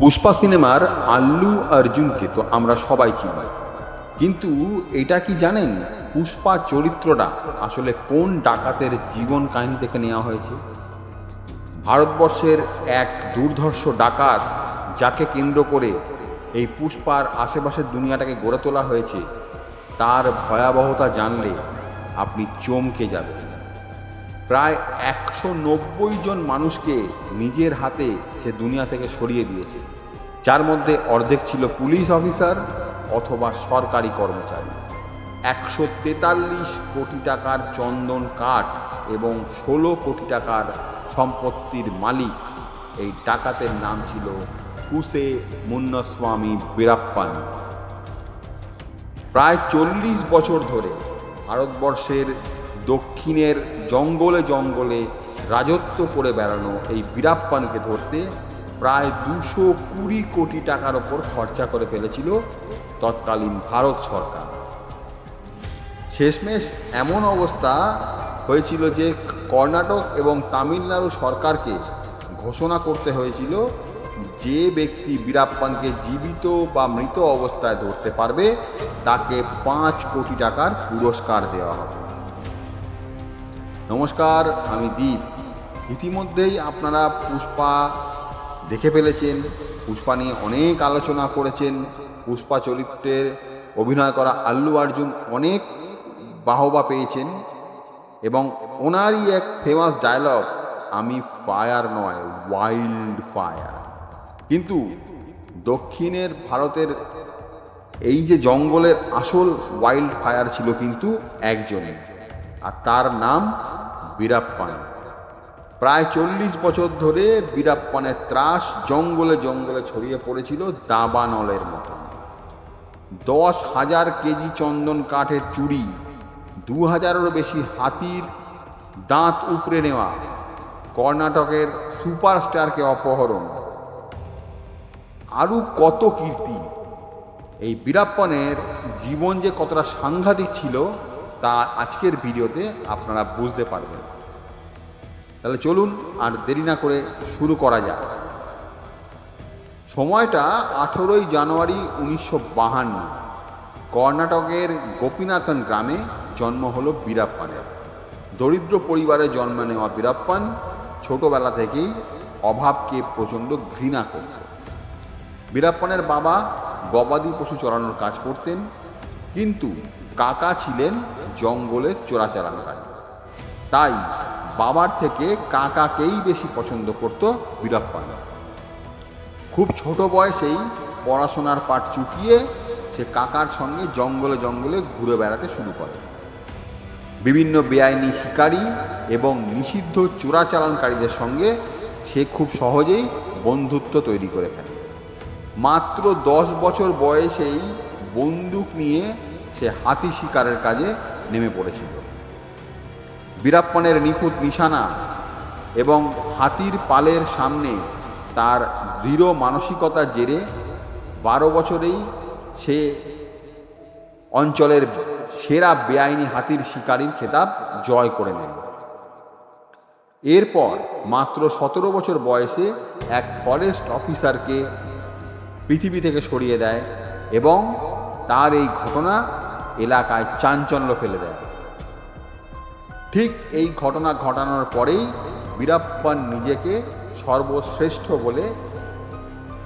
পুষ্পা সিনেমার আল্লু অর্জুনকে তো আমরা সবাই চিনি। কিন্তু এটা কি জানেন পুষ্পা চরিত্রটা আসলে কোন ডাকাতের জীবন কাহিনী থেকে নেওয়া হয়েছে? ভারতবর্ষের এক দুর্ধর্ষ ডাকাত যাকে কেন্দ্র করে এই পুষ্পার আশেপাশের দুনিয়াটাকে গড়ে তোলা হয়েছে, তার ভয়াবহতা জানলে আপনি চমকে যাবেন। প্রায় একশো নব্বই জন মানুষকে নিজের হাতে সে দুনিয়া থেকে সরিয়ে দিয়েছে। যার মধ্যে অর্ধেক ছিল পুলিশ অফিসার অথবা সরকারি কর্মচারী। একশো তেতাল্লিশ কোটি টাকার চন্দন কাঠ এবং ষোলো কোটি টাকার সম্পত্তির মালিক এই ডাকাতের নাম ছিল কুসে মুন্নস্বামী বীরাপ্পান। প্রায় চল্লিশ বছর ধরে ভারতবর্ষের দক্ষিণের জঙ্গলে জঙ্গলে রাজত্ব করে বেড়ানো এই বীরাপ্পানকে ধরতে প্রায় দুশো কুড়ি কোটি টাকার ওপর খরচা করে ফেলেছিল তৎকালীন ভারত সরকার। শেষমেশ এমন অবস্থা হয়েছিল যে কর্ণাটক এবং তামিলনাড়ু সরকারকে ঘোষণা করতে হয়েছিল যে ব্যক্তি বীরাপ্পানকে জীবিত বা মৃত অবস্থায় ধরতে পারবে, তাকে পাঁচ কোটি টাকার পুরস্কার দেওয়া হবে। নমস্কার, আমি দীপ। ইতিমধ্যেই আপনারা পুষ্পা দেখে ফেলেছেন। পুষ্পা নিয়ে অনেক আলোচনা করেছেন। পুষ্পা চরিত্রের অভিনয় করা আল্লু অর্জুন অনেক বাহবা পেয়েছেন এবং ওনারই এক ফেমাস ডায়লগ আমি ফায়ার নয় ওয়াইল্ড ফায়ার কিন্তু দক্ষিণের ভারতের এই যে জঙ্গলের আসল ওয়াইল্ড ফায়ার ছিল কিন্তু একজনই আর তার নাম বীরাপ্পান। প্রায় চল্লিশ বছর ধরে বীরাপ্পানের ত্রাস জঙ্গলে জঙ্গলে ছড়িয়ে পড়েছিল দাবানলের মতো। দশ হাজার কেজি চন্দন কাঠের চুড়ি, দু হাজারেরও বেশি হাতির দাঁত উপড়ে নেওয়া কর্ণাটকের সুপারস্টারকে অপহরণ। আরও কত কীর্তি! এই বীরাপ্পনের জীবন যে কতটা সাংঘাতিক ছিল তা আজকের ভিডিওতে আপনারা বুঝতে পারবেন। তাহলে চলুন আর দেরি না করে শুরু করা যাক। সময়টা আঠেরোই জানুয়ারি উনিশশো বাহান্ন। কর্ণাটকের গোপীনাথন গ্রামে জন্ম হলো বীরাপ্পানের দরিদ্র পরিবারে জন্ম নেওয়া বীরাপ্পান ছোটবেলা থেকেই অভাবকে প্রচণ্ড ঘৃণা করত। বীরাপ্পানের বাবা গবাদি পশু চড়ানোর কাজ করতেন, কিন্তু কাকা ছিলেন জঙ্গলের চোরাচালানকারী। তাই বাবার থেকে কাকাকেই বেশি পছন্দ করত বীরাপ্পান খুব ছোট বয়সেই পড়াশোনার পাঠ চুকিয়ে সে কাকার সঙ্গে জঙ্গলে জঙ্গলে ঘুরে বেড়াতে শুরু করে। বিভিন্ন বেআইনি শিকারী এবং নিষিদ্ধ চোরাচালানকারীদের সঙ্গে সে খুব সহজেই বন্ধুত্ব তৈরি করে ফেলে। মাত্র দশ বছর বয়সেই বন্দুক নিয়ে হাতি শিকারের কাজে নেমে পড়েছিল। বীরাপ্পনের নিখুঁত নিশানা এবং হাতির পালের সামনে তার দৃঢ় মানসিকতার জেরে বারো বছরেই সে অঞ্চলের সেরা বেআইনি হাতির শিকারীর খেতাব জয় করে নেয়। এরপর মাত্র সতেরো বছর বয়সে এক ফরেস্ট অফিসারকে পৃথিবী থেকে সরিয়ে দেয় এবং তার এই ঘটনা এলাকায় চাঞ্চল্য ফেলে দেয়। ঠিক এই ঘটনা ঘটানোর পরেই বীরাপ্পান নিজেকে সর্বশ্রেষ্ঠ বলে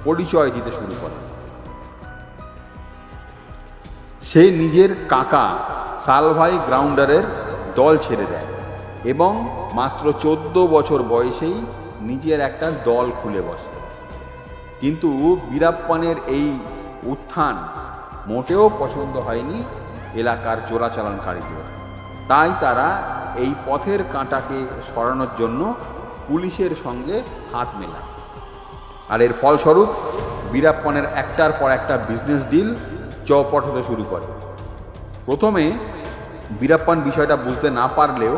পরিচয় দিতে শুরু করে। সে নিজের কাকা সালভাই গ্রাউন্ডারের দল ছেড়ে দেয় এবং মাত্র চোদ্দ বছর বয়সেই নিজের একটা দল খুলে বসে। কিন্তু বীরাপ্পানের এই উত্থান মোটেও পছন্দ হয়নি এলাকার চোরাচালানকারীদের তাই তারা এই পথের কাঁটাকে সরানোর জন্য পুলিশের সঙ্গে হাত মেলায়। আর এর ফলস্বরূপ বীরাপ্পনের একটার পর একটা বিজনেস ডিল চৌপট হতে শুরু করে। প্রথমে বীরাপ্পান বিষয়টা বুঝতে না পারলেও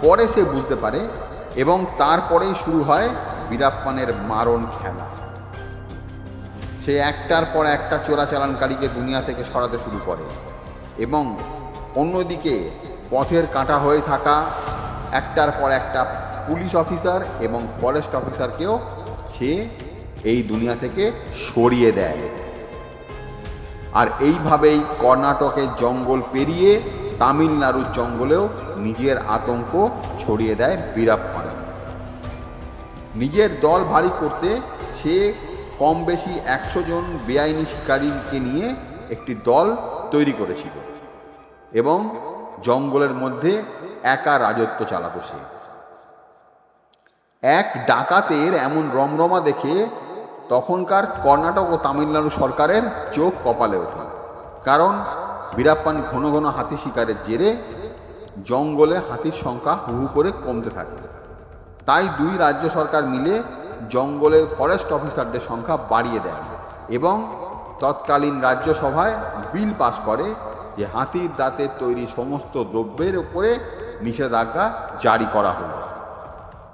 পরে সে বুঝতে পারে এবং তারপরেই শুরু হয় বীরাপ্পানের মারণ খেলা। সে একটার পর একটা চোরাচালানকারীকে দুনিয়া থেকে সরাতে শুরু করে। এবং অন্যদিকে পথের কাঁটা হয়ে থাকা একটার পর একটা পুলিশ অফিসার এবং ফরেস্ট অফিসারকেও সে এই দুনিয়া থেকে সরিয়ে দেয়। আর এইভাবেই কর্ণাটকের জঙ্গল পেরিয়ে তামিলনাড়ুর জঙ্গলেও নিজের আতঙ্ক ছড়িয়ে দেয় বীরাপ্পান নিজের দল ভারী করতে সে কম বেশি একশো জন বেআইনি শিকারীকে নিয়ে একটি দল তৈরি করেছিল এবং জঙ্গলের মধ্যে একা রাজত্ব চালাতো সে। এক ডাকাতের এমন রমরমা দেখে তখনকার কর্ণাটক ও তামিলনাড়ু সরকারের চোখ কপালে ওঠে, কারণ বীরাপ্পান ঘন ঘন হাতি শিকারের জেরে জঙ্গলে হাতির সংখ্যা হু করে কমতে থাকে। তাই দুই রাজ্য সরকার মিলে জঙ্গলে ফরেস্ট অফিসারদের সংখ্যা বাড়িয়ে দেয় এবং তৎকালীন রাজ্যসভায় বিল পাস করে যে হাতির দাঁতের তৈরি সমস্ত দ্রব্যের উপরে নিষেধাজ্ঞা জারি করা হলো।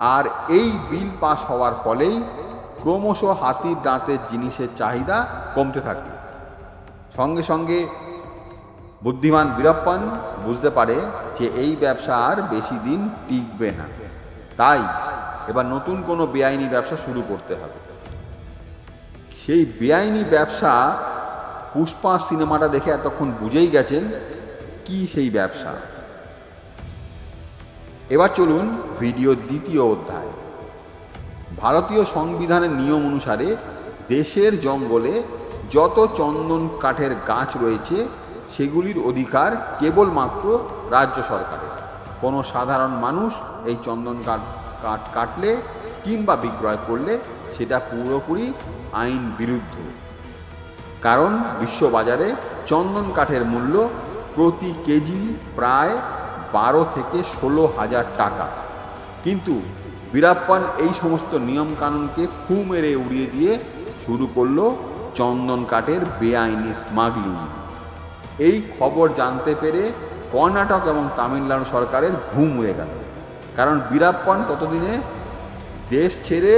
আর এই বিল পাস হওয়ার ফলেই ক্রমশ হাতির দাঁতের জিনিসের চাহিদা কমতে থাকে। সঙ্গে সঙ্গে বুদ্ধিমান বীরপ্পান বুঝতে পারে যে এই ব্যবসা আর বেশি দিন টিকবে না। তাই এবার নতুন কোনো বেআইনি ব্যবসা শুরু করতে হবে। সেই বেআইনি ব্যবসা পুষ্পা সিনেমাটা দেখে এতক্ষণ বুঝেই গেছেন কি সেই ব্যবসা। এবার চলুন ভিডিও দ্বিতীয় অধ্যায়। ভারতীয় সংবিধানের নিয়ম অনুসারে দেশের জঙ্গলে যত চন্দন কাঠের গাছ রয়েছে, সেগুলির অধিকার কেবলমাত্র রাজ্য সরকারের। কোনো সাধারণ মানুষ এই চন্দন কাঠ কাঠ কাটলে কিংবা বিক্রয় করলে সেটা পুরোপুরি আইন বিরুদ্ধ। কারণ বিশ্ববাজারে চন্দন কাঠের মূল্য প্রতি কেজি প্রায় বারো থেকে ষোলো হাজার টাকা। কিন্তু বীরাপ্পান এই সমস্ত নিয়মকানুনকে ফু মেরে উড়িয়ে দিয়ে শুরু করল চন্দন কাঠের বেআইনি স্মাগলিং এই খবর জানতে পেরে কর্ণাটক এবং তামিলনাড়ু সরকারের ঘুম উড়ে গেল। কারণ বীরাপ্পান ততদিনে দেশ ছেড়ে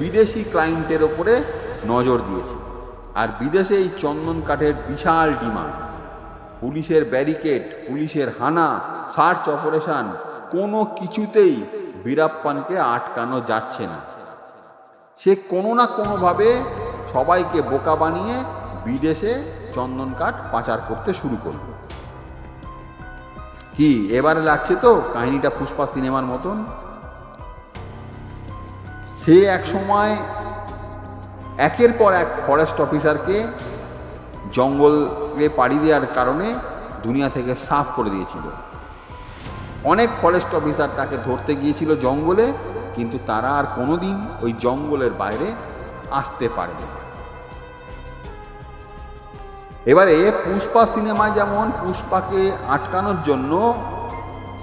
বিদেশি ক্লায়েন্টের ওপরে নজর দিয়েছে। আর বিদেশে এই চন্দন কাঠের বিশাল ডিমান্ড। পুলিশের ব্যারিকেড পুলিশের হানা সার্চ অপারেশন কোনো কিছুতেই বীরাপ্পানকে আটকানো যাচ্ছে না। সে কোনো না কোনোভাবে সবাইকে বোকা বানিয়ে বিদেশে চন্দন কাঠ পাচার করতে শুরু করল। কি, এবারে লাগছে তো? কাহিনীটা পুষ্পা সিনেমার মতন? সে এক সময় একের পর এক ফরেস্ট অফিসারকে জঙ্গলে পাড়ি দেওয়ার কারণে দুনিয়া থেকে সাফ করে দিয়েছিল। অনেক ফরেস্ট অফিসার তাকে ধরতে গিয়েছিল জঙ্গলে, কিন্তু তারা আর কোনোদিন ওই জঙ্গলের বাইরে আসতে পারেনি। এবারে পুষ্পা সিনেমায় যেমন পুষ্পাকে আটকানোর জন্য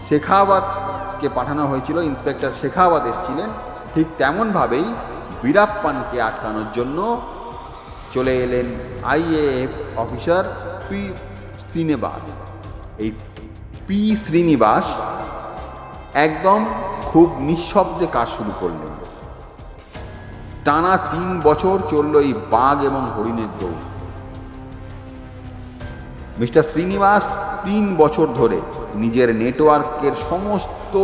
শেখাওয়াতকে পাঠানো হয়েছিল ইন্সপেক্টর শেখাবাদ এসেছিলেন ঠিক তেমনভাবেই বীরাপ্পানকে আটকানোর জন্য চলে এলেন আইএএফ অফিসার পি শ্রীনিবাস। এই পি শ্রীনিবাস একদম খুব নিঃশব্দে কাজ শুরু করলেন। টানা তিন বছর চলল এই বাঘ এবং হরিণের দৌড়। মিস্টার শ্রীনিবাস তিন বছর ধরে নিজের নেটওয়ার্কের সমস্ত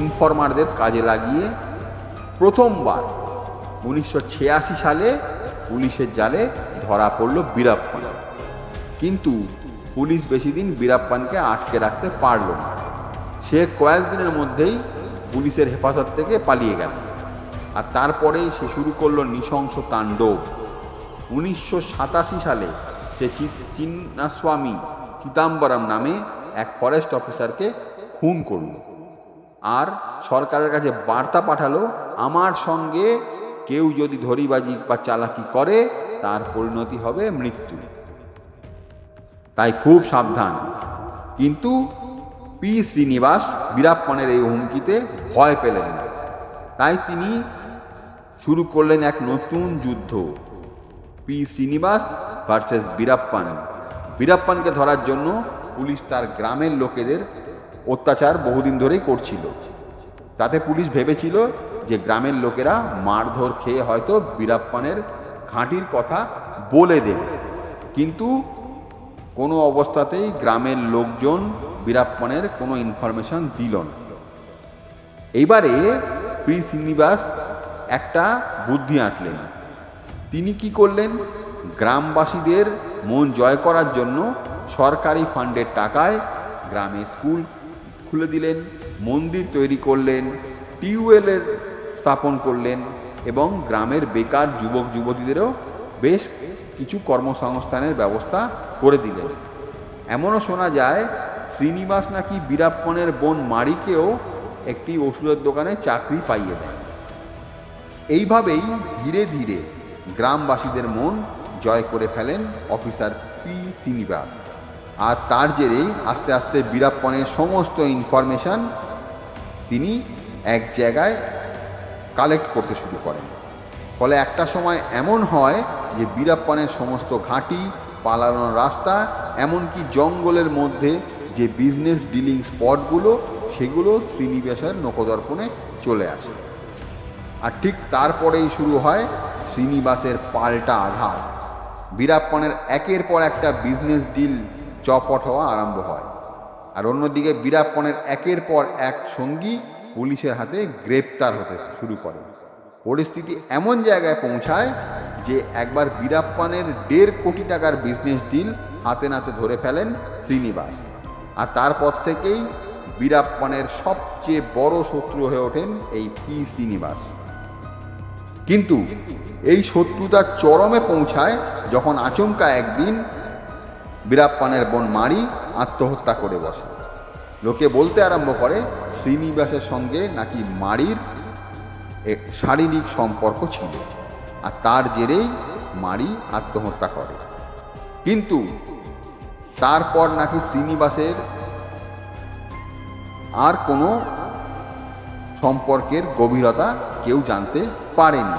ইনফরমারদের কাজে লাগিয়ে প্রথমবার। উনিশশো ছিয়াশি সালে পুলিশের জালে ধরা পড়ল বীরাপ্পান। কিন্তু পুলিশ বেশি দিন বীরাপ্পানকে আটকে রাখতে পারল না। সে কয়েকদিনের মধ্যেই পুলিশের হেফাজত থেকে পালিয়ে গেল। আর তারপরেই সে শুরু করল নৃশংস তাণ্ডব। উনিশশো সাতাশি সালে সে চিন্নাস্বামী চিদাম্বরম নামে এক ফরেস্ট অফিসারকে খুন করল। আর সরকারের কাছে বার্তা পাঠালো, আমার সঙ্গে কেউ যদি ধরিবাজি বা চালাকি করে, তার পরিণতি হবে মৃত্যু। তাই খুব সাবধান। কিন্তু পি. শ্রীনিবাস বীরাপ্পানের এই হুমকিতে ভয় পেলেন। তাই তিনি শুরু করলেন এক নতুন যুদ্ধ, পি. শ্রীনিবাস ভার্সেস বীরাপ্পান। বীরাপ্পানকে ধরার জন্য পুলিশ তার গ্রামের লোকেদের অত্যাচার বহুদিন ধরেই করছিল। তাতে পুলিশ ভেবেছিল যে গ্রামের লোকেরা মারধর খেয়ে হয়তো বীরাপ্পানের ঘাঁটির কথা বলে দেবে। কিন্তু কোনো অবস্থাতেই গ্রামের লোকজন বীরাপ্পানের কোনো ইনফরমেশন দিল না। এইবারে প্রি শ্রীনিবাস একটা বুদ্ধি আঁটলেন। তিনি কি করলেন? গ্রামবাসীদের মন জয় করার জন্য সরকারি ফান্ডের টাকায় গ্রামে স্কুল খুলে দিলেন, মন্দির তৈরি করলেন, টিউবওয়েলের স্থাপন করলেন এবং গ্রামের বেকার যুবক যুবতীদেরও বেশ কিছু কর্মসংস্থানের ব্যবস্থা করে দিলেন। এমনও শোনা যায়, শ্রীনিবাস নাকি বীরাপ্পনের বোন মারিকেও একটি ওষুধের দোকানে চাকরি পাইয়ে দেন। এইভাবেই ধীরে ধীরে গ্রামবাসীদের মন জয় করে ফেলেন অফিসার পি শ্রীনিবাস। আর তার জেরেই আস্তে আস্তে বীরাপ্পনের সমস্ত ইনফরমেশান তিনি এক জায়গায় কালেক্ট করতে শুরু করেন। ফলে একটা সময় এমন হয় যে বীরাপ্পনের সমস্ত ঘাঁটি, পালানোর রাস্তা, এমনকি জঙ্গলের মধ্যে যে বিজনেস ডিলিং স্পটগুলো সেগুলো শ্রীনিবাসের নখদর্পণে চলে আসে। আর ঠিক তারপরেই শুরু হয় শ্রীনিবাসের পাল্টা আঘাত। বীরাপ্পনের একের পর একটা বিজনেস ডিল চপট হওয়া আরম্ভ হয়। আর অন্যদিকে বীরাপ্পনের একের পর এক সঙ্গী পুলিশের হাতে গ্রেপ্তার হতে শুরু করে। পরিস্থিতি এমন জায়গায় পৌঁছায় যে একবার বীরাপ্পানের দেড় কোটি টাকার বিজনেস ডিল হাতে নাতে ধরে ফেলেন শ্রীনিবাস। আর তারপর থেকেই বীরাপ্পানের সবচেয়ে বড় শত্রু হয়ে ওঠেন এই পি শ্রীনিবাস। কিন্তু এই শত্রুতার চরমে পৌঁছায় যখন আচমকা একদিন বীরাপ্পানের বোন মারি আত্মহত্যা করে বসে। লোকে বলতে আরম্ভ করে, শ্রীনিবাসের সঙ্গে নাকি মারির শারীরিক সম্পর্ক ছিল আর তার জেরেই মারি আত্মহত্যা করে। কিন্তু তারপর নাকি শ্রীনিবাসের আর কোনো সম্পর্কের গভীরতা কেউ জানতে পারেনি।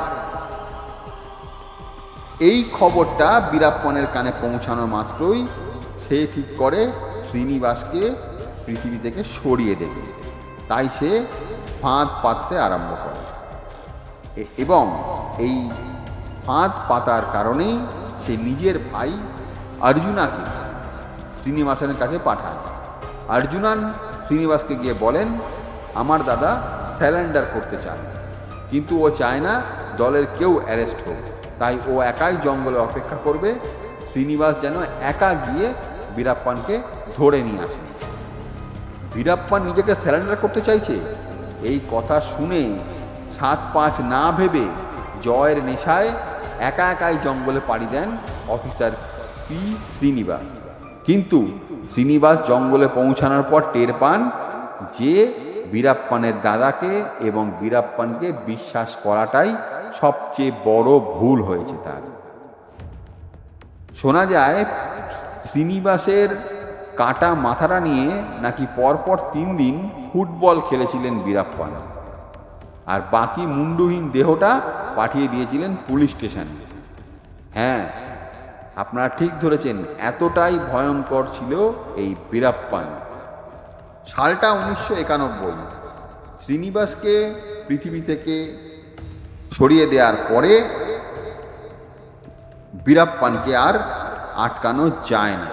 এই খবরটা বীরাপ্পনের কানে পৌঁছানো মাত্রই সে ঠিক করে শ্রীনিবাসকে পৃথিবী থেকে সরিয়ে দেবে। তাই সে ফাঁদ পাততে আরম্ভ করে। এবং এই ফাঁদ পাতার কারণেই সে নিজের ভাই অর্জুনাকে শ্রীনিবাসনের কাছে পাঠায়। অর্জুনান শ্রীনিবাসকে গিয়ে বলেন, আমার দাদা স্যালেন্ডার করতে চান, কিন্তু ও চায় না দলের কেউ অ্যারেস্ট হোক। তাই ও একাই জঙ্গলে অপেক্ষা করবে। শ্রীনিবাস যেন একা গিয়ে বীরাপ্পানকে ধরে নিয়ে আসে। বীরাপ্পান নিজেকে স্যারেন্ডার করতে চাইছে। এই কথা শুনে সাত পাঁচ না ভেবে জয়ের নেশায় একা একাই জঙ্গলে পাড়ি দেন অফিসার পি শ্রীনিবাস। কিন্তু শ্রীনিবাস জঙ্গলে পৌঁছানোর পর টের পান যে বীরাপ্পানের দাদাকে এবং বীরাপ্পানকে বিশ্বাস করাটাই সবচেয়ে বড় ভুল হয়েছে তার। শোনা যায়, শ্রীনিবাসের কাটা মাথাটা নিয়ে নাকি পরপর তিন দিন ফুটবল খেলেছিলেন বীরাপ্পান। আর বাকি মুন্ডুহীন দেহটা পাঠিয়ে দিয়েছিলেন পুলিশ স্টেশনে। হ্যাঁ আপনারা ঠিক ধরেছেন, এতটাই ভয়ঙ্কর ছিল এই বীরাপ্পান। সালটা উনিশশো একানব্বই, শ্রীনিবাসকে পৃথিবী থেকে সরিয়ে দেওয়ার পরে বীরাপ্পানকে আর আটকানো যায় না।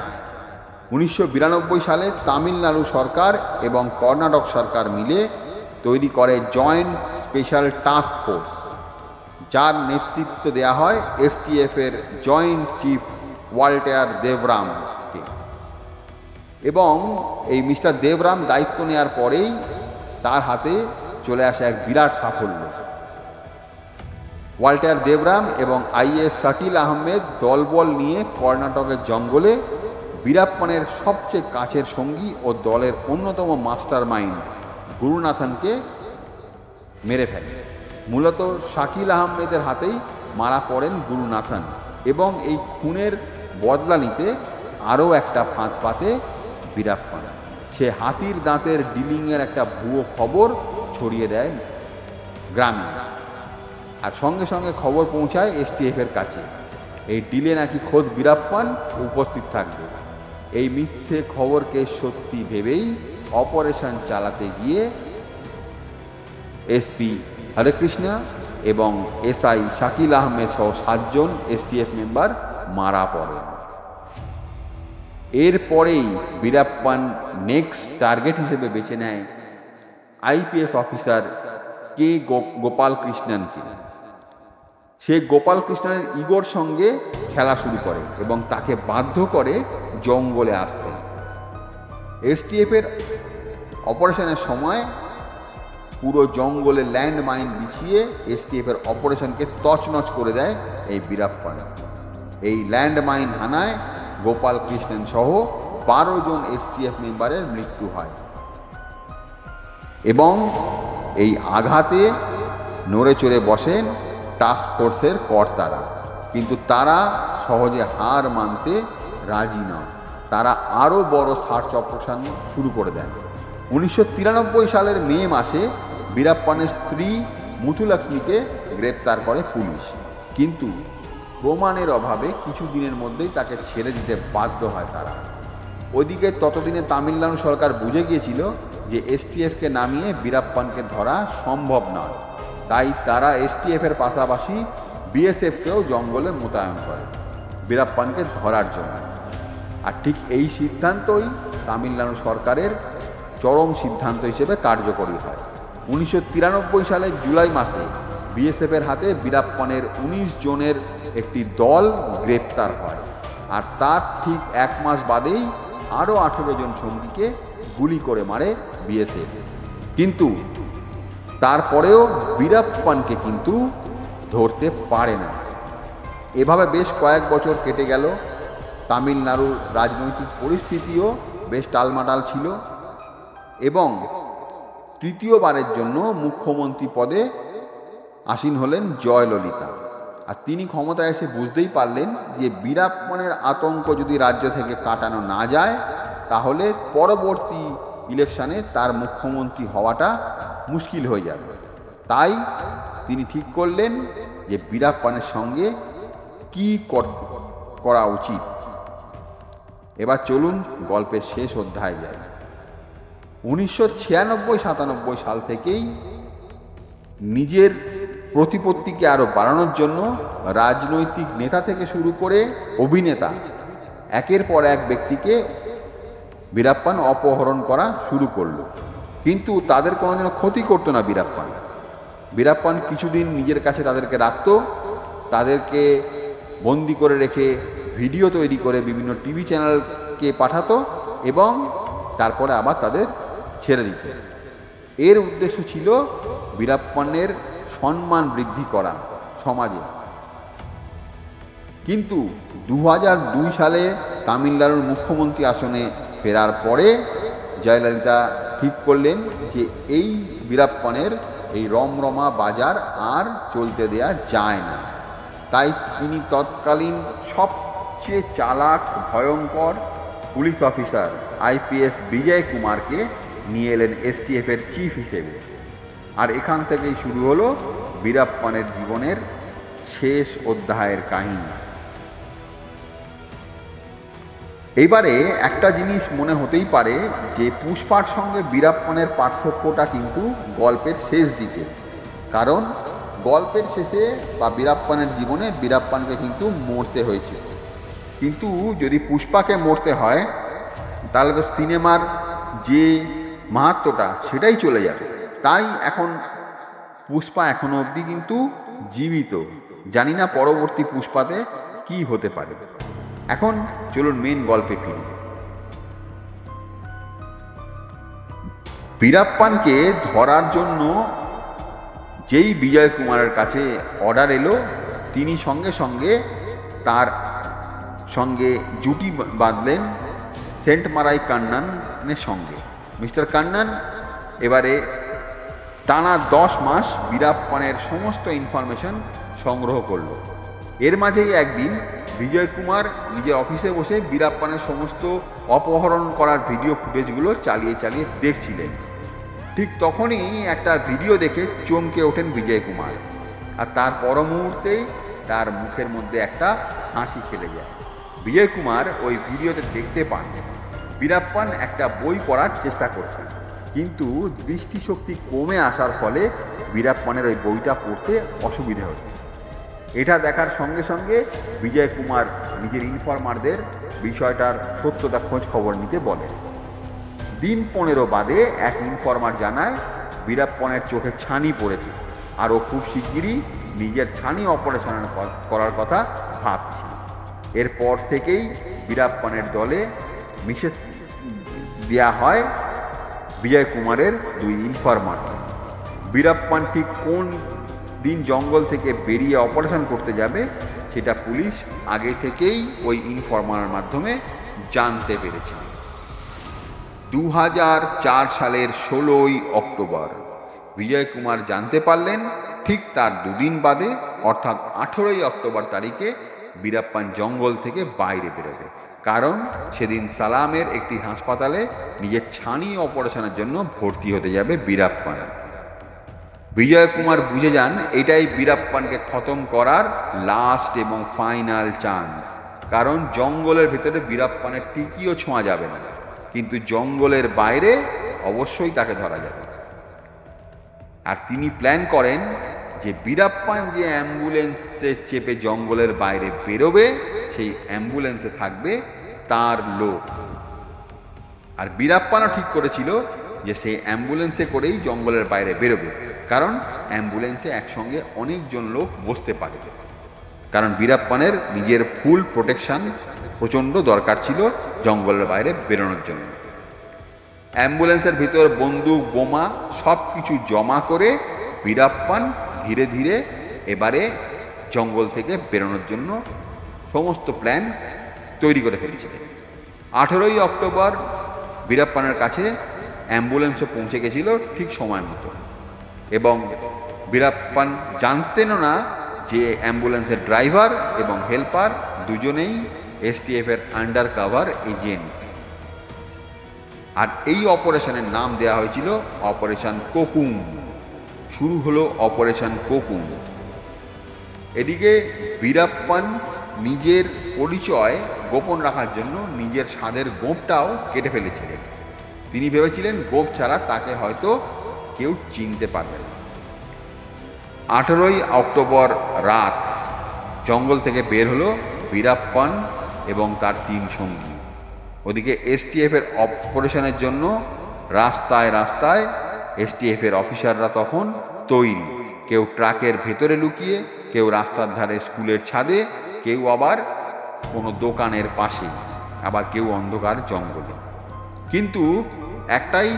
উনিশশো বিরানব্বই সালে তামিলনাড়ু সরকার এবং কর্ণাটক সরকার মিলে তৈরি করে জয়েন্ট স্পেশাল টাস্ক ফোর্স, যার নেতৃত্ব দেওয়া হয় এসটিএফের জয়েন্ট চিফ ওয়াল্টার দেবরামকে। এবং এই মিস্টার দেবরাম দায়িত্ব নেওয়ার পরেই তার হাতে চলে আসে এক বিরাট সাফল্য। ওয়াল্টার দেবরাম এবং আইএস শাকিল আহমেদ দলবল নিয়ে কর্ণাটকের জঙ্গলে বীরাপ্পানের সবচেয়ে কাছের সঙ্গী ও দলের অন্যতম মাস্টার মাইন্ড গুরুনাথনকে মেরে ফেলে। মূলত শাকিল আহমেদের হাতেই মারা পড়েন গুরুনাথন এবং এই খুনের বদলা নিতে আরও একটা ফাঁদ পাতে বীরাপ্পান। সে হাতির দাঁতের ডিলিংয়ের একটা ভুয়ো খবর ছড়িয়ে দেয় গ্রামে আর সঙ্গে সঙ্গে খবর পৌঁছায় এসটিএফের কাছে। এই ডিলে নাকি খোদ বীরাপ্পান উপস্থিত থাকবে। এই মিথ্যে খবরকে সত্যি ভেবেই অপারেশন চালাতে গিয়ে এসপি হরেকৃষ্ণা এবং এসআই শাকিল আহমেদ সহ সাতজন এসটিএফ মেম্বার মারা পড়েন। এরপরেই বীরাপ্পান নেক্সট টার্গেট হিসেবে বেছে নেয় আইপিএস অফিসার কে গোপাল কৃষ্ণনকে সে গোপাল কৃষ্ণের ইগোর সঙ্গে খেলা শুরু করে এবং তাকে বাধ্য করে জঙ্গলে আসতে। এসটিএফের অপারেশনের সময় পুরো জঙ্গলে ল্যান্ড মাইন বিছিয়ে এসটিএফের অপারেশনকে তছনছ করে দেয় এই বীরাপ্পান এই ল্যান্ড মাইন হানায় গোপাল কৃষ্ণন সহ বারো জন এসটিএফ মেম্বারের মৃত্যু হয়। এবং এই আঘাতে নড়ে চড়ে বসেন টাস্ক ফোর্সের কর্তারা। কিন্তু তারা সহজে হার মানতে রাজি নয় তারা আরও বড় সার্চ অপারেশন শুরু করে দেন। উনিশশো তিরানব্বই সালের মে মাসে বীরাপ্পানের স্ত্রী মুথুলক্ষ্মীকে গ্রেপ্তার করে পুলিশ। কিন্তু প্রমাণের অভাবে কিছু দিনের মধ্যেই তাকে ছেড়ে দিতে বাধ্য হয় তারা। ওইদিকে ততদিনে তামিলনাড়ু সরকার বুঝে গিয়েছিল যে এসটিএফকে নামিয়ে বীরাপ্পানকে ধরা সম্ভব নয়। তাই তারা এসটিএফের পাশাপাশি বিএসএফকেও জঙ্গলে মোতায়েন করে। বীরাপ্পানকে ধরার জন্য। আর ঠিক এই সিদ্ধান্তই তামিলনাড়ু সরকারের চরম সিদ্ধান্ত হিসেবে কার্যকরী হয়। উনিশশো তিরানব্বই সালের জুলাই মাসে বিএসএফের হাতে বীরাপ্পানের উনিশ জনের একটি দল গ্রেপ্তার হয়। আর তার ঠিক এক মাস বাদেই আরও আঠেরো জন সঙ্গীকে গুলি করে মারে বিএসএফ কিন্তু তারপরেও বীরাপ্পানকে কিন্তু ধরতে পারে না। এভাবে বেশ কয়েক বছর কেটে গেল। তামিলনাড়ুর রাজনৈতিক পরিস্থিতিও বেশ টালমাটাল ছিল এবং তৃতীয়বারের জন্য মুখ্যমন্ত্রী পদে আসীন হলেন জয়ললিতা। আর তিনি ক্ষমতায় এসে বুঝতেই পারলেন যে বীরাপ্পনের আতঙ্ক যদি রাজ্য থেকে কাটানো না যায়, তাহলে পরবর্তী ইলেকশনে তার মুখ্যমন্ত্রী হওয়াটা মুশকিল হয়ে যাবে। তাই তিনি ঠিক করলেন যে বীরাপ্পানের সঙ্গে কি করা উচিত। এবার চলুন গল্পের শেষ অধ্যায় যায় উনিশশো ছিয়ানব্বই সাতানব্বই সাল থেকেই নিজের প্রতিপত্তিকে আরও বাড়ানোর জন্য রাজনৈতিক নেতা থেকে শুরু করে অভিনেতা একের পর এক ব্যক্তিকে বীরাপ্পান অপহরণ করা শুরু করল। কিন্তু তাদের কোনো যেন ক্ষতি করতো না বীরাপ্পান। বীরাপ্পান কিছুদিন নিজের কাছে তাদেরকে রাখতো, তাদেরকে বন্দি করে রেখে ভিডিও তৈরি করে বিভিন্ন টিভি চ্যানেলকে পাঠাতো এবং তারপরে আবার তাদের ছেড়ে দিত। এর উদ্দেশ্য ছিল বীরাপ্পানের সম্মান বৃদ্ধি করা সমাজে। কিন্তু দু সালে তামিলনাড়ুর মুখ্যমন্ত্রী আসনে ফেরার পরে জয়ললিতা ঠিক করলেন যে এই বীরাপ্পানের এই রমরমা বাজার আর চলতে দেয়া যায় না। তাই তিনি তৎকালীন সবচেয়ে চালাক, ভয়ঙ্কর পুলিশ অফিসার আইপিএস বিজয় কুমারকে নিয়ে এলেন এসটিএফের চিফ হিসেবে। আর এখান থেকেই শুরু হলো বীরাপ্পানের জীবনের শেষ অধ্যায়ের কাহিনী। এইবারে একটা জিনিস মনে হতেই পারে যে পুষ্পার সঙ্গে বীরাপ্পনের পার্থক্যটা কিন্তু গল্পের শেষ দিকে। কারণ গল্পের শেষে বা বীরাপ্পানের জীবনে বীরাপ্পানকে কিন্তু মরতে হয়েছে। কিন্তু যদি পুষ্পাকে মরতে হয়, তাহলে তো সিনেমার যে মাহাত্মটা সেটাই চলে যাবে। তাই এখন পুষ্পা এখনও অবধি কিন্তু জীবিত। জানি না পরবর্তী পুষ্পাতে কি হতে পারে। এখন চলুন মেন গল্পে ফিরি। বীরাপ্পানকে ধরার জন্য যেই বিজয় কুমারের কাছে অর্ডার এলো, তিনি সঙ্গে সঙ্গে তার সঙ্গে জুটি বাঁধলেন সেন্ট মারাই কান্নানের সঙ্গে। মিস্টার কান্নান, এবারে টানা দশ মাস বীরাপ্পানের সমস্ত ইনফরমেশন সংগ্রহ করল। এর মাঝেই একদিন বিজয় কুমার নিজের অফিসে বসে বীরাপ্পানের সমস্ত অপহরণ করার ভিডিও ফুটেজগুলো চালিয়ে চালিয়ে দেখছিলেন। ঠিক তখনই একটা ভিডিও দেখে চমকে ওঠেন বিজয় কুমার আর তার পর মুহূর্তেই তার মুখের মধ্যে একটা হাসি খেলে যায়। বিজয় কুমার ওই ভিডিওতে দেখতে পান। বীরাপ্পান একটা বই পড়ার চেষ্টা করছেন। কিন্তু দৃষ্টিশক্তি কমে আসার ফলে বীরাপ্পানের ওই বইটা পড়তে অসুবিধা হচ্ছে। এটা দেখার সঙ্গে সঙ্গে বিজয় কুমার নিজের ইনফর্মারদের বিষয়টার সত্যতা খোঁজ খবর নিতে বলে দিন পনেরো বাদে এক ইনফর্মার জানায়, বীরাপ্পনের চোখে ছানি পড়েছে আর ও খুব শিগগিরই নিজের ছানি অপারেশন করার কথা ভাবছি। এরপর থেকেই বীরাপ্পানের দলে মিশে দেওয়া হয় বিজয় কুমারের দুই ইনফরমারকে বীরাপ্পান ঠিক কোন দিন জঙ্গল থেকে বেরিয়ে অপারেশন করতে যাবে, সেটা পুলিশ আগে থেকেই ওই ইনফরমারের মাধ্যমে জানতে পেরেছিল দু হাজার চার সালের ষোলোই অক্টোবর, বিজয় কুমার জানতে পারলেন ঠিক তার দুদিন বাদে, অর্থাৎ আঠেরোই অক্টোবর তারিখে বীরাপ্পান জঙ্গল থেকে বাইরে বেরোবে। কারণ সেদিন সালামের একটি হাসপাতালে নিজের ছানি অপারেশনের জন্য ভর্তি হতে যাবে বীরাপ্পান। বিজয় কুমার বুঝে যান, এটাই বীরাপ্পানকে খতম করার লাস্ট এবং ফাইনাল চান্স কারণ জঙ্গলের ভিতরে বীরাপ্পানের টিকিও ছোঁয়া যাবে না। কিন্তু জঙ্গলের বাইরে অবশ্যই তাকে ধরা যাবে। আর তিনি প্ল্যান করেন যে বীরাপ্পান যে অ্যাম্বুলেন্সে চেপে জঙ্গলের বাইরে বেরোবে, সেই অ্যাম্বুলেন্সে থাকবে তার লোক। আর বীরাপ্পানও ঠিক করেছিল যে সে অ্যাম্বুলেন্সে করেই জঙ্গলের বাইরে বেরোবে। কারণ অ্যাম্বুলেন্সে একসঙ্গে অনেকজন লোক বসতে পারে। কারণ বীরাপ্পানের নিজের ফুল প্রোটেকশন প্রচণ্ড দরকার ছিল জঙ্গলের বাইরে বেরোনোর জন্য। অ্যাম্বুলেন্সের ভিতর বন্দুক, বোমা সব কিছু জমা করে বীরাপ্পান ধীরে ধীরে এবারে জঙ্গল থেকে বেরোনোর জন্য সমস্ত প্ল্যান তৈরি করে ফেলেছিলেন। আঠেরোই অক্টোবর বীরাপ্পানের কাছে অ্যাম্বুলেন্সও পৌঁছে গেছিল ঠিক সময় মতো। এবং বীরাপ্পান জানতেনও না যে অ্যাম্বুলেন্সের ড্রাইভার এবং হেল্পার দুজনেই এসটিএফের আন্ডার কাভার এজেন্ট। আর এই অপারেশনের নাম দেওয়া হয়েছিল অপারেশন কোকুম। শুরু হলো অপারেশন কোকুম। এদিকে বীরাপ্পান নিজের পরিচয় গোপন রাখার জন্য নিজের স্বাদের গোপটাও কেটে ফেলেছিলেন। তিনি ভেবেছিলেন গোপ ছাড়া তাকে হয়তো কেউ চিনতে পারবে না। আঠেরোই অক্টোবর রাত জঙ্গল থেকে বের হলো বীরাপ্পান এবং তার তিন সঙ্গী। ওদিকে এসটিএফের অপারেশনের জন্য রাস্তায় রাস্তায় এসটিএফের অফিসাররা তখন তৈরি। কেউ ট্রাকের ভেতরে লুকিয়ে, কেউ রাস্তার ধারে স্কুলের ছাদে, কেউ আবার কোনো দোকানের পাশে, আবার কেউ অন্ধকার জঙ্গলে। কিন্তু একটাই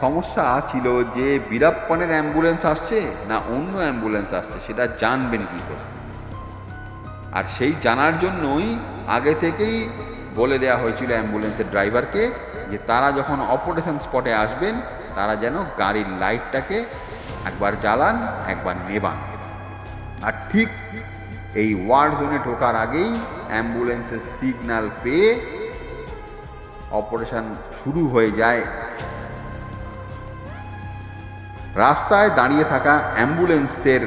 সমস্যা ছিল যে বীরাপ্পানের অ্যাম্বুলেন্স আসছে না অন্য অ্যাম্বুলেন্স আসছে, সেটা জানবেন কী করে? আর সেই জানার জন্যই আগে থেকেই বলে দেওয়া হয়েছিল অ্যাম্বুলেন্সের ড্রাইভারকে যে তারা যখন অপারেশন স্পটে আসবেন, তারা যেন গাড়ির লাইটটাকে একবার জ্বালান, একবার নেবান। আর ঠিক এই ওয়ার্ড জোনে ঢোকার আগেই অ্যাম্বুলেন্সের সিগন্যাল পেয়ে অপারেশন শুরু হয়ে যায়। রাস্তায় দাঁড়িয়ে থাকা অ্যাম্বুলেন্সের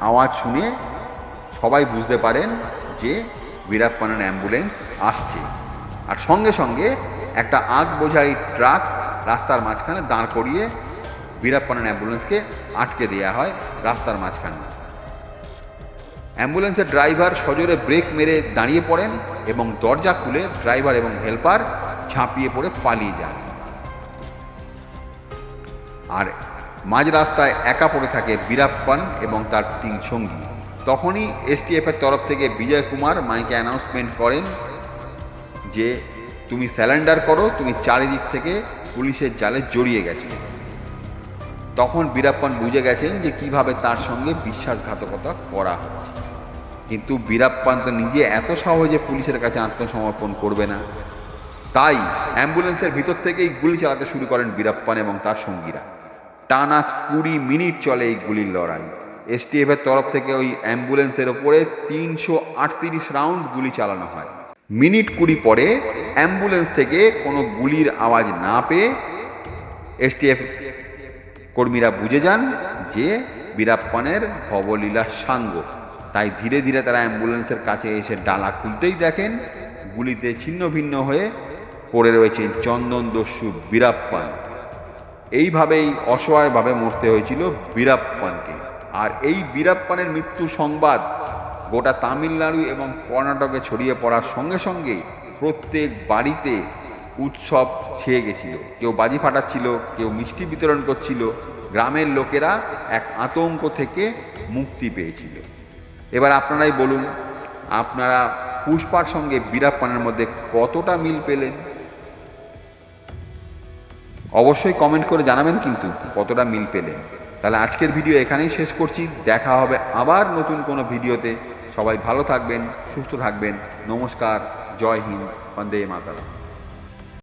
আওয়াজ শুনে সবাই বুঝতে পারেন যে বীরাপ্পানের অ্যাম্বুলেন্স আসছে। আর সঙ্গে সঙ্গে একটা আগ বোঝাই ট্রাক রাস্তার মাঝখানে দাঁড় করিয়ে বীরাপ্পানের অ্যাম্বুলেন্সকে আটকে দেওয়া হয় রাস্তার মাঝখানে। অ্যাম্বুলেন্সের ড্রাইভার সজোরে ব্রেক মেরে দাঁড়িয়ে পড়েন এবং দরজা খুলে ড্রাইভার এবং হেল্পার ঝাঁপিয়ে পড়ে পালিয়ে যান। আর মাঝ রাস্তায় একা পড়ে থাকে বীরাপ্পান এবং তার তিন সঙ্গী। তখনই এসটিএফের তরফ থেকে বিজয় কুমার মাইকে অ্যানাউন্সমেন্ট করেন যে, তুমি স্যালেন্ডার করো, তুমি চারিদিক থেকে পুলিশের জালে জড়িয়ে গেছো। তখন বীরাপ্পান বুঝে গেছেন যে কীভাবে তার সঙ্গে বিশ্বাসঘাতকতা করা হচ্ছে। কিন্তু বীরাপ্পান তো নিজে এত সহজে পুলিশের কাছে আত্মসমর্পণ করবে না। তাই অ্যাম্বুলেন্সের ভিতর থেকেই গুলি চালাতে শুরু করেন বীরাপ্পান এবং তার সঙ্গীরা। টানা কুড়ি মিনিট চলে এই গুলির লড়াই। এসটিএফের তরফ থেকে ওই অ্যাম্বুলেন্সের ওপরে তিনশো আটত্রিশ রাউন্ড গুলি চালানো হয়। মিনিট কুড়ি পরে অ্যাম্বুলেন্স থেকে কোনো গুলির আওয়াজ না পেয়ে এসটিএফ কর্মীরা বুঝে যান যে বীরাপ্পানের ভবলীলা সাঙ্গ। তাই ধীরে ধীরে তারা অ্যাম্বুলেন্সের কাছে এসে ডালা খুলতেই দেখেন গুলিতে ছিন্ন ভিন্ন হয়ে পড়ে রয়েছে চন্দন দস্যু বীরাপ্পান। এইভাবেই অসহায়ভাবে মরতে হয়েছিল বীরাপ্পানকে। আর এই বীরাপ্পানের মৃত্যু সংবাদ গোটা তামিলনাড়ু এবং কর্ণাটকে ছড়িয়ে পড়ার সঙ্গে সঙ্গে প্রত্যেক বাড়িতে উৎসব ছেয়ে গেছিল। কেউ বাজি ফাটাচ্ছিল, কেউ মিষ্টি বিতরণ করছিল। গ্রামের লোকেরা এক আতঙ্ক থেকে মুক্তি পেয়েছিল। এবার আপনারাই বলুন, আপনারা পুষ্পার সঙ্গে বীরাপ্পানের মধ্যে কতটা মিল পেলেন? অবশ্যই কমেন্ট করে জানাবেন কিন্তু কতটা মিল পেলেন। তাহলে আজকের ভিডিও এখানেই শেষ করছি। দেখা হবে আবার নতুন কোনো ভিডিওতে। সবাই ভালো থাকবেন, সুস্থ থাকবেন। নমস্কার, জয় হিন্দ, বন্দে মাতারা